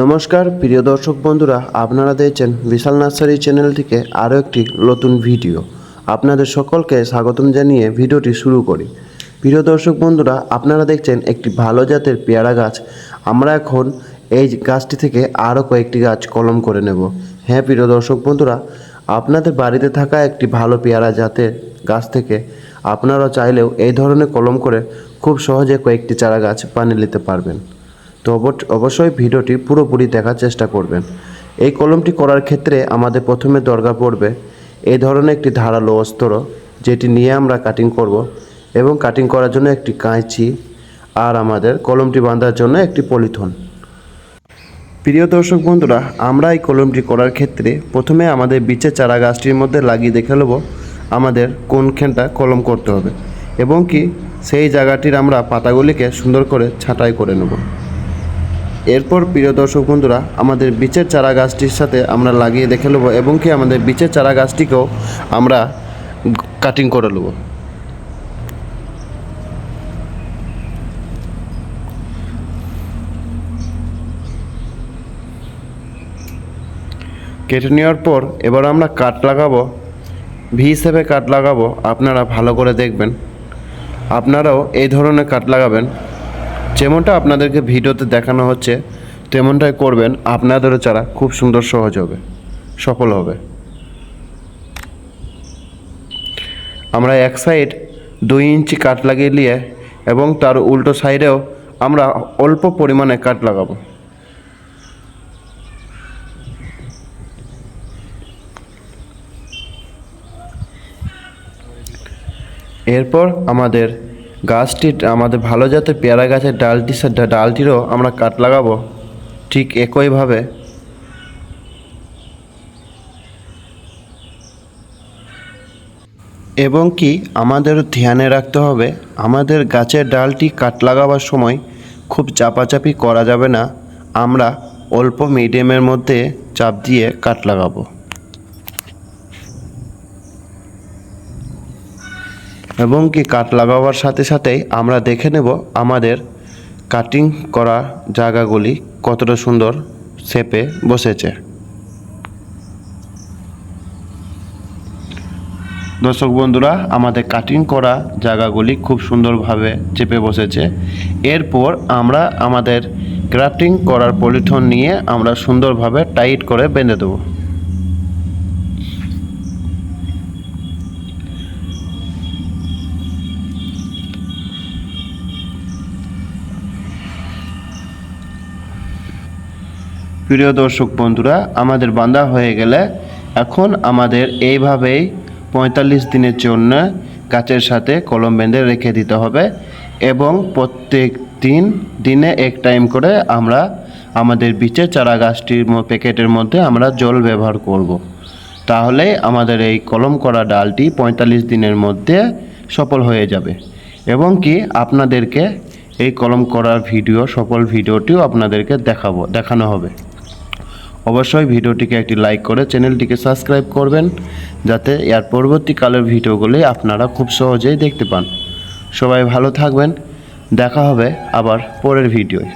নমস্কার, প্রিয় দর্শক বন্ধুরা, আপনারা দেখছেন বিশাল নার্সারি চ্যানেল থেকে আরও একটি নতুন ভিডিও। আপনাদের সকলকে স্বাগতম জানিয়ে ভিডিওটি শুরু করি। প্রিয় দর্শক বন্ধুরা, আপনারা দেখছেন একটি ভালো জাতের পেয়ারা গাছ। আমরা এখন এই গাছটি থেকে আরও কয়েকটি গাছ কলম করে নেব। হ্যাঁ প্রিয় দর্শক বন্ধুরা, আপনাদের বাড়িতে থাকা একটি ভালো পেয়ারা জাতের গাছ থেকে আপনারা চাইলেও এই ধরনের কলম করে খুব সহজে কয়েকটি চারা গাছ বানিয়ে নিতে পারবেন। তো অবশ্যই ভিডিওটি পুরোপুরি দেখার চেষ্টা করবেন। এই কলমটি করার ক্ষেত্রে আমাদের প্রথমে দরকার পড়বে এই ধরনের একটি ধারালো অস্ত্র যেটি নিয়ে আমরা কাটিং করব এবং কাটিং করার জন্য একটি কাঁচি আর আমাদের কলমটি বাঁধার জন্য একটি পলিথন। প্রিয় দর্শক বন্ধুরা, আমরা এই কলমটি করার ক্ষেত্রে প্রথমে আমাদের বিচের চারা গাছটির মধ্যে লাগিয়ে দেখে নেব আমাদের কোনখানটা কলম করতে হবে এবং কি সেই জায়গাটির আমরা পাতাগুলিকে সুন্দর করে ছাঁটাই করে নেব। এরপর প্রিয় দর্শক বন্ধুরা, আমাদের বিচের চারা গাছটির সাথে আমরা লাগিয়ে দেখে নেব এবং কি আমাদের বিচের চারা গাছটিকেও আমরা কাটিং করে নেব। কেটে নেওয়ার পর এবার আমরা কাট লাগাবো ভি হিসেবে কাট লাগাবো, আপনারা ভালো করে দেখবেন। আপনারাও এই ধরনের কাট লাগাবেন। যেমনটা আপনাদেরকে ভিডিওতে দেখানো হচ্ছে, তেমনটাই করবেন। আপনাদেরও চারা খুব সুন্দর সহজ হবে, সফল হবে। আমরা এক সাইড দুই ইঞ্চি কাট লাগিয়ে নিয়ে এবং তার উল্টো সাইডেও আমরা অল্প পরিমাণে কাট লাগাবো। এরপর আমাদের গাছটি আমাদের ভালো জাতের পেয়ারা গাছের ডালটি ডালটিরও আমরা কাট লাগাবো। ঠিক একইভাবে এবং কি আমাদের ধ্যানে রাখতে হবে, আমাদের গাছের ডালটি কাট লাগাবার সময় খুব চাপাচাপি করা যাবে না, আমরা অল্প মিডিয়ামের মধ্যে চাপ দিয়ে কাট লাগাবো। এবং কি কাট লাগাবার সাথে সাথেই আমরা দেখে নেব আমাদের কাটিং করা জায়গাগুলি কতটা সুন্দর শেপে বসেছে। দর্শক বন্ধুরা, আমাদের কাটিং করা জায়গাগুলি খুব সুন্দরভাবে চেপে বসেছে। এরপর আমরা আমাদের ক্রাফটিং করার পলিথন নিয়ে আমরা সুন্দরভাবে টাইট করে বেঁধে দেবো। প্রিয় দর্শক বন্ধুরা, আমাদের বাঁধা হয়ে গেলে এখন আমাদের এইভাবেই পঁয়তাল্লিশ দিনের জন্য গাছের সাথে কলম বেঁধে রেখে দিতে হবে এবং প্রত্যেক দিন, দিনে এক টাইম করে আমরা আমাদের বিচে চারা গাছটির প্যাকেটের মধ্যে আমরা জল ব্যবহার করব। তাহলে আমাদের এই কলম করা ডালটি পঁয়তাল্লিশ দিনের মধ্যে সফল হয়ে যাবে এবং কি আপনাদেরকে এই কলম করার ভিডিও, সফল ভিডিওটিও আপনাদেরকে দেখাবো, দেখানো হবে অবশ্যই ভিডিওটিকে একটি লাইক করে চ্যানেলটিকে সাবস্ক্রাইব করবেন, যাতে এর পরবর্তীকালের ভিডিওগুলি আপনারা খুব সহজেই দেখতে পান। সবাই ভালো থাকবেন, দেখা হবে আবার পরের ভিডিওয়।